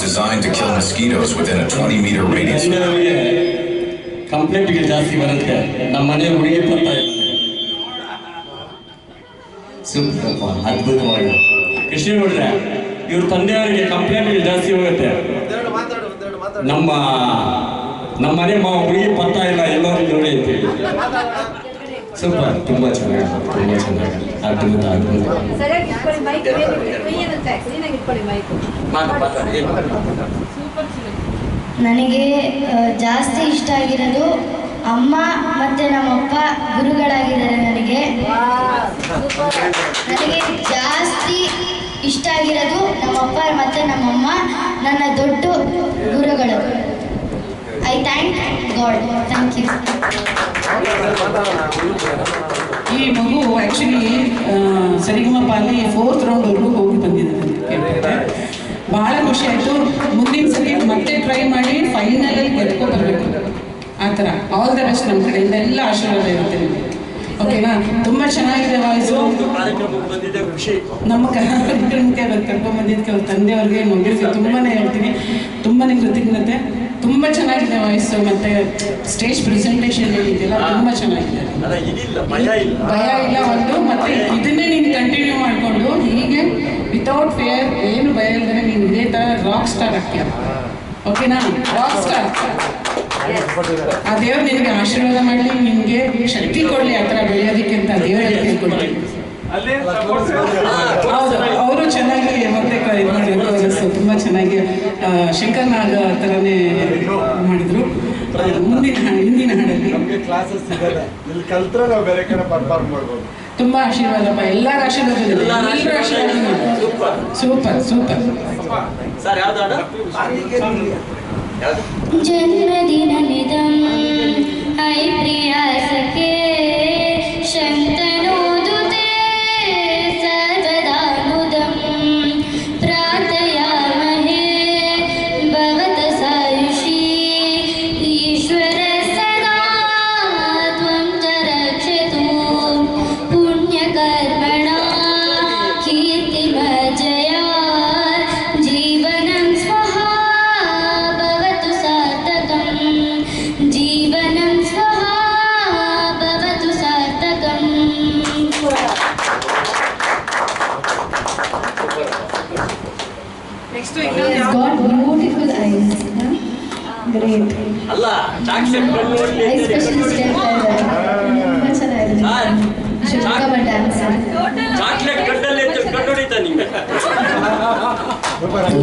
designed to kill mosquitoes within a 20 meter radius. ನಮಗೆ ಕಂಪ್ಲೇಂಟ್ಗೆ ಜಾಸ್ತಿ ಬರುತ್ತೆ ನಮ್ಮ ಮನೆ ಹುಡುಗಿ ಬರ್ತಾ ಇಲ್ಲ ಸೂಪರಪ್ಪ ಅದ್ಭುತವಾಗಿ ಕೃಷ್ಣ ನೋಡಿದ್ರೆ ಇವ್ರ ತಂದೆಯವರಿಗೆ ಕಂಪ್ಲೇಂಟ್ಗಳು ಜಾಸ್ತಿ ಹೋಗುತ್ತೆ ನಮ್ಮ ನಮ್ಮ ಮನೆ ಮಾವ ಹುಡುಗಿ ಬರ್ತಾ ಇಲ್ಲ ಎಲ್ಲರೂ ನೋಡಿ ಅಂತೇಳಿ ಸೂಪರ್ ತುಂಬಾ ಚೆನ್ನಾಗಿ ತುಂಬಾ ಚೆನ್ನಾಗಿ ಅದ್ಭುತ ಅದ್ಭುತ ನನಗೆ ಜಾಸ್ತಿ ಇಷ್ಟ ಆಗಿರೋದು ಅಮ್ಮ ಮತ್ತು ನಮ್ಮಪ್ಪ ಗುರುಗಳಾಗಿದ್ದಾರೆ ನನಗೆ. ನನಗೆ ಜಾಸ್ತಿ ಇಷ್ಟ ಆಗಿರೋದು ನಮ್ಮಪ್ಪ ಮತ್ತು ನಮ್ಮಮ್ಮ ನನ್ನ ದೊಡ್ಡ ಗುರುಗಳು. I thank God thank you ಈ ಮಗು ಆ್ಯಕ್ಚುಲಿ ಸರಿಗಮ್ಮ ಅಲ್ಲಿ ಫೋರ್ತ್ ರೌಂಡ್ವರೆಗೂ ಹೋಗಿ ಬಂದಿದೆ ಅಂತ ಕೇಳ್ತಾರೆ ಭಾಳ ಖುಷಿ ಆಯಿತು. ಮುಂದಿನ ಸರಿ ಮತ್ತೆ ಟ್ರೈ ಮಾಡಿ ಫೈನಲಲ್ಲಿ ಗೆದ್ಕೊಂಡು ಬರಬೇಕು. ಆ ಥರ. ಆಲ್ ದ ಬೆಸ್ಟ್ ನಮ್ಮ ಕಡೆಯಿಂದ ಎಲ್ಲ ಆಶೀರ್ವಾದ ಇರುತ್ತೆ ನಿಮಗೆ. ಓಕೆನಾ ತುಂಬ ಚೆನ್ನಾಗಿದೆ ವಾಯ್ಸು ನಮ್ಮ ಕಾರ್ಯಕ್ರಮಕ್ಕೆ ಅವ್ರು ಕರ್ಕೊಂಡ್ ಬಂದಿದ್ದಕ್ಕೆ ಅವ್ರ ತಂದೆಯವ್ರಿಗೆ ಮಗಳಿಗೆ ತುಂಬಾ ಹೇಳ್ತೀನಿ. ತುಂಬಾ ಕೃತಜ್ಞತೆ. ತುಂಬ ಚೆನ್ನಾಗಿದೆ ವಾಯ್ಸು ಮತ್ತೆ ಸ್ಟೇಜ್ ಪ್ರೆಸೆಂಟೇಷನ್ ಇದೆಲ್ಲ ತುಂಬ ಚೆನ್ನಾಗಿದೆ. ಭಯ ಇಲ್ಲ ಒಂದು. ಮತ್ತೆ ಇದನ್ನೇ ನೀನು ಕಂಟಿನ್ಯೂ ಮಾಡಿಕೊಂಡು ಹೀಗೆ ವಿತೌಟ್ ಫೇರ್ ಏನು ಭಯ ಇಲ್ಲದೆ ರಾಕ್ ಸ್ಟಾರ್ ಆಗ್ತೀಯ? ಓಕೆನಾ ರಾಕ್ ಸ್ಟಾರ್ ಆ ದೇವ್ರು ನಿನಗೆ ಆಶೀರ್ವಾದ ಮಾಡಲಿ ನಿಮಗೆ ಶಕ್ತಿ ಕೊಡಲಿ ಆ ಥರ ಬೆಳೆಯೋದಕ್ಕೆ ಅಂತ ದೇವರಲ್ಲಿ ಕೇಳ್ಕೊಳ್ತೀನಿ ಹೌದು ಅವರು ಚೆನ್ನಾಗಿ ಮತ್ತೆ ಇದು ಮಾಡಿದ್ರು ತುಂಬ ಚೆನ್ನಾಗಿ ಶಂಕರ್ ನಾಗ ಥರನೇ ಮಾಡಿದ್ರು. ಮುಂದಿನ ಹಿಂದಿನ ಹಾಡಲ್ಲಿ. ಕ್ಲಾಸಸ್ ಇಲ್ಲಿ ಕಲ್ತ್ರೆ ನಾವು ಬೇರೆ ಕಡೆ ಪರ್ಫಾರ್ಮ್ ಮಾಡ್ಬೋದು. ತುಂಬಾ ಆಶೀರ್ವಾದಪ್ಪ ಎಲ್ಲರ ಆಶೀರ್ವಾದ. ಸೂಪರ್. Super super. ಸರ್ ಯಾವ್ದು it's got remote it with ice cream ಅಲ್ಲ ಚಾಕ್ಲೇಟ್ ಕಡ್ಡೆಯಲ್ಲಿ ಇತ್ತು ಕಣ್ಣುಡಿತಾ